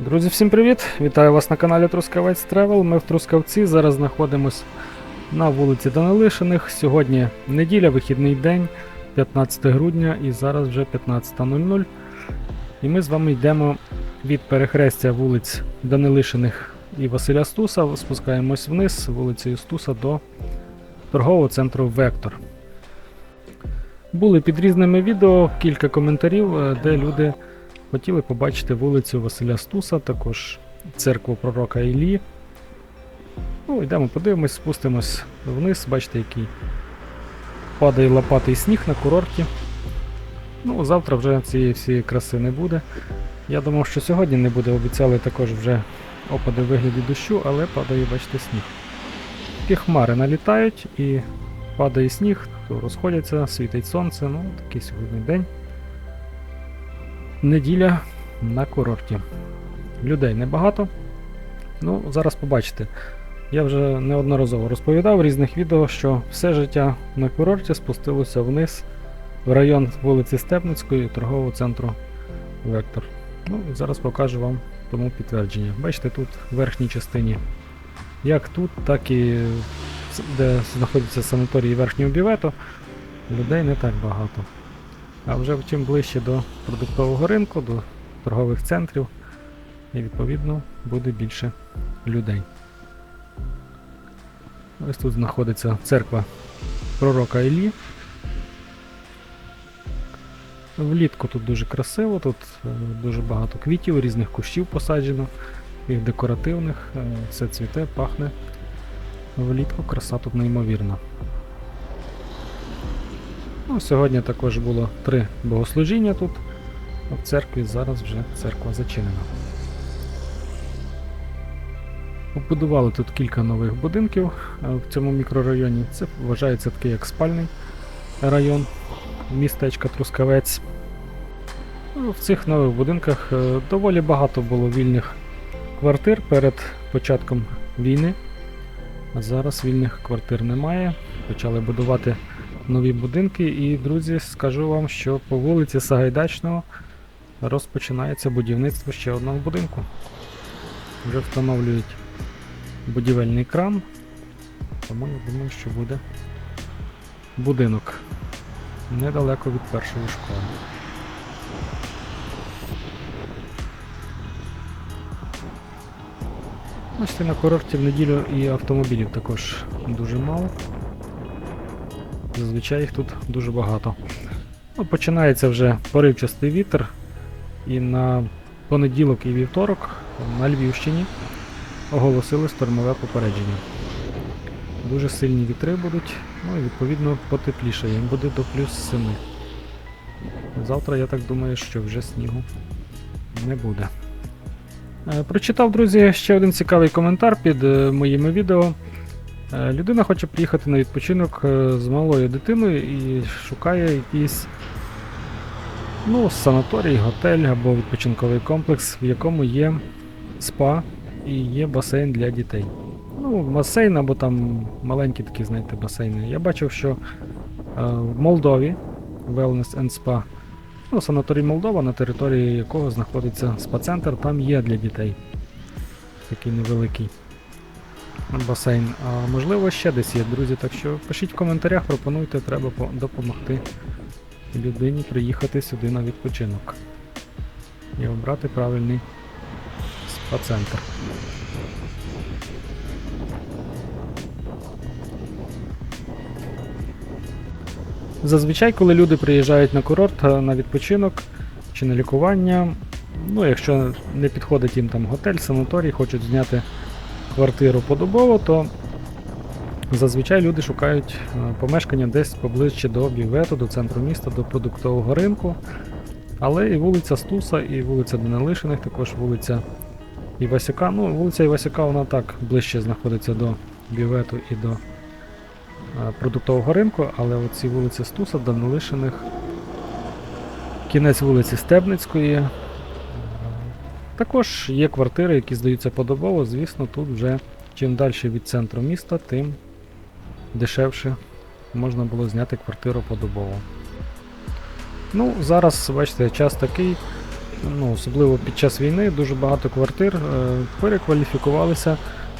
Друзі, всім привіт! Вітаю вас на каналі Трускавець Тревел. Ми в Трускавці. Зараз знаходимось на вулиці Данилишиних. Сьогодні неділя, вихідний день, 15 грудня, і зараз вже 15.00. І ми з вами йдемо від перехрестя вулиць Данилишиних і Василя Стуса. Спускаємось вниз вулицею Стуса до торгового центру Вектор. Були під різними відео кілька коментарів, е, де люди хотіли побачити вулицю Василя Стуса, також церкву пророка Іллі. Ну, йдемо, подивимось, спустимось вниз, бачите, який падає лопатий сніг на курорті. Ну, завтра вже цієї всієї краси не буде. Я думав, що сьогодні не буде, обіцяли також вже опади в вигляді дощу, але падає, бачите, сніг. Такі хмари налітають і падає сніг, то розходяться, світить сонце. Ну, такий сьогодні день. Неділя на курорті. Людей небагато. Ну, зараз побачите. Я вже неодноразово розповідав в різних відео, що все життя на курорті спустилося вниз в район вулиці Степницької торгового центру Вектор. Ну і зараз покажу вам тому підтвердження. Бачите, тут в верхній частині, як тут, так і де знаходяться санаторії верхнього бювету, людей не так багато. А вже чим ближче до продуктового ринку, до торгових центрів, і відповідно буде більше людей. Ось тут знаходиться церква пророка Іллі. Влітку тут дуже красиво, тут е, дуже багато квітів, різних кущів посаджено, їх декоративних, е, все цвіте, пахне. Влітку краса тут неймовірна. Ну, сьогодні також було три богослужіння тут а в церкві, зараз вже церква зачинена. Побудували тут кілька нових будинків в цьому мікрорайоні. Це вважається такий як спальний район містечка Трускавець. Ну, в цих нових будинках е, доволі багато було вільних квартир перед початком війни. А зараз вільних квартир немає. Почали будувати нові будинки. І, друзі, скажу вам, що по вулиці Сагайдачного розпочинається будівництво ще одного будинку. Вже встановлюють будівельний кран. Тому я думаю, що буде будинок недалеко від першої школи. Бачите, на курорті в неділю і автомобілів також дуже мало. Зазвичай їх тут дуже багато. Ну, починається вже поривчастий вітер, і на понеділок і вівторок на Львівщині оголосили штормове попередження. Дуже сильні вітри будуть, ну і відповідно потепліше, їм буде до плюс 7. Завтра я так думаю, що вже снігу не буде. Е, Прочитав, друзі, ще один цікавий коментар під е, моїми відео. Е, Людина хоче приїхати на відпочинок е, з малою дитиною і шукає якийсь ну, санаторій, готель або відпочинковий комплекс, в якому є спа і є басейн для дітей. Ну, басейн або там маленькі такі, знаєте, басейни. Я бачив, що е, в Молдові Wellness and Spa, ну, санаторій Молдова, на території якого знаходиться спа-центр, там є для дітей. Такий невеликий басейн. А можливо ще десь є, друзі. Так що пишіть в коментарях, пропонуйте, треба допомогти людині приїхати сюди на відпочинок. І обрати правильний спа-центр. Зазвичай, коли люди приїжджають на курорт е, на відпочинок чи на лікування, ну якщо не підходить їм там готель, санаторій, хочуть зняти квартиру подобово, то зазвичай люди шукають е, помешкання десь поближче до бювету, до центру міста, до продуктового ринку. Але і вулиця Стуса, і вулиця Данилишиних, також вулиця Івасюка. Ну, вулиця Івасюка вона так ближче знаходиться до бювету і до е, продуктового ринку, але оці вулиці Стуса, Данилишиних, кінець вулиці Стебницької. Е, Також є квартири, які здаються подобово. Звісно, тут вже чим далі від центру міста, тим дешевше можна було зняти квартиру подобово. Ну, зараз, бачите, час такий, ну, особливо під час війни, дуже багато квартир е, перекваліфікувалися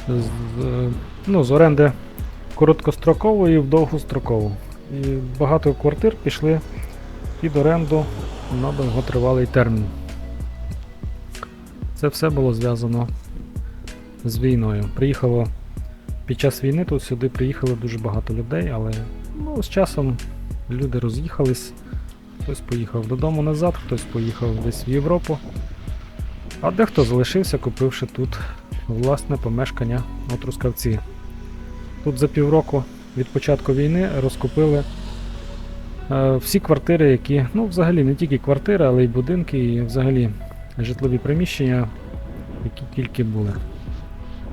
з, з, ну, з оренди короткострокової в довгострокову. І багато квартир пішли під оренду на довготривалий термін. Це все було зв'язано з війною. Приїхало під час війни тут сюди приїхало дуже багато людей, але ну, з часом люди роз'їхались. Хтось поїхав додому назад, хтось поїхав десь в Європу. А дехто залишився, купивши тут власне помешкання у Трускавці. Тут за півроку від початку війни розкупили е, всі квартири, які, ну, взагалі не тільки квартири, але й будинки, і взагалі житлові приміщення, які тільки були.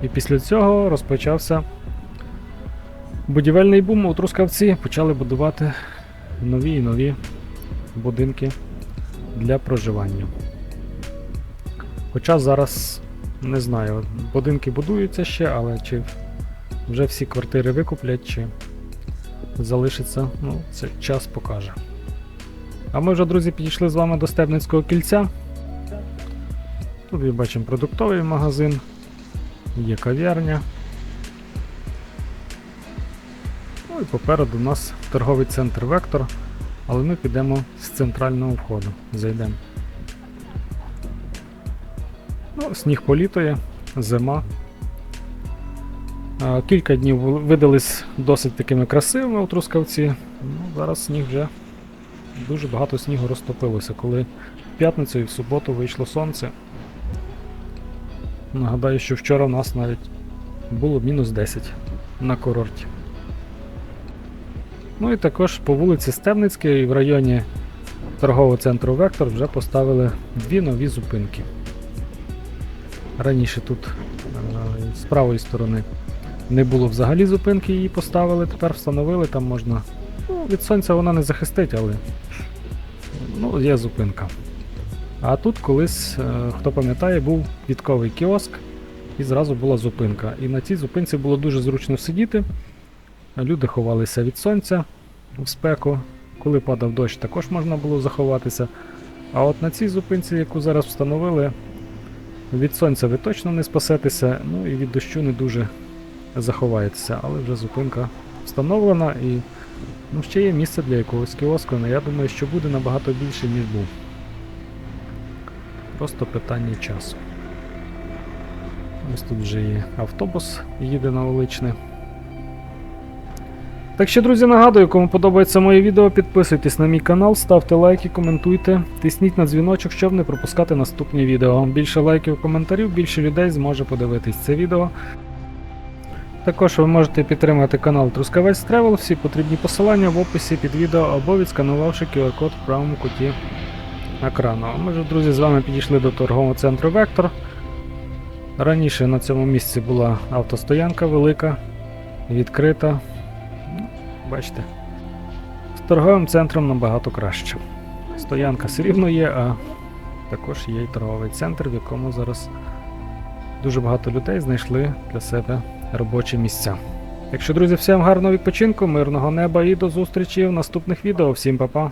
І після цього розпочався будівельний бум у Трускавці. Почали будувати нові і нові будинки для проживання. Хоча зараз не знаю, будинки будуються ще, але чи вже всі квартири викуплять, чи залишиться, ну, це час покаже. А ми вже, друзі, підійшли з вами до Стебницького кільця. Тут бачимо продуктовий магазин, є кав'ярня. Ну і попереду у нас торговий центр Вектор, але ми підемо з центрального входу. Зайдемо. Ну, сніг політує, зима. Кілька днів видались досить такими красивими у Трускавці. Ну, зараз сніг вже дуже багато снігу розтопилося, коли в п'ятницю і в суботу вийшло сонце. Нагадаю, що вчора в нас навіть було мінус 10 на курорті. Ну і також по вулиці Стебницькій в районі торгового центру Вектор вже поставили дві нові зупинки. Раніше тут е, з правої сторони не було взагалі зупинки, її поставили, тепер встановили, там можна. Ну, від сонця вона не захистить, але ну, є зупинка. А тут колись, е, хто пам'ятає, був квітковий кіоск і зразу була зупинка. І на цій зупинці було дуже зручно сидіти. Люди ховалися від сонця в спеку. Коли падав дощ, також можна було заховатися. А от на цій зупинці, яку зараз встановили, від сонця ви точно не спасетеся, ну і від дощу не дуже заховаєтеся, але вже зупинка встановлена і ну, ще є місце для якогось кіоску, але я думаю, що буде набагато більше, ніж був. Просто питання часу. Ось тут вже є автобус, їде на Оличне. Так що, друзі, нагадую, кому подобається моє відео, підписуйтесь на мій канал, ставте лайки, коментуйте, тисніть на дзвіночок, щоб не пропускати наступні відео. Більше лайків, коментарів, більше людей зможе подивитись це відео. Також ви можете підтримати канал Трускавець Тревел, всі потрібні посилання в описі під відео або відсканувавши QR-код в правому куті екрану. А Ми ж, друзі, з вами підійшли до торгового центру Вектор. Раніше на цьому місці була автостоянка велика, відкрита. Ну, Бачите, з торговим центром набагато краще. Стоянка все рівно є, а також є і торговий центр, в якому зараз дуже багато людей знайшли для себе робочі місця. Так що, друзі, всім гарного відпочинку, мирного неба і до зустрічі в наступних відео. Всім па-па!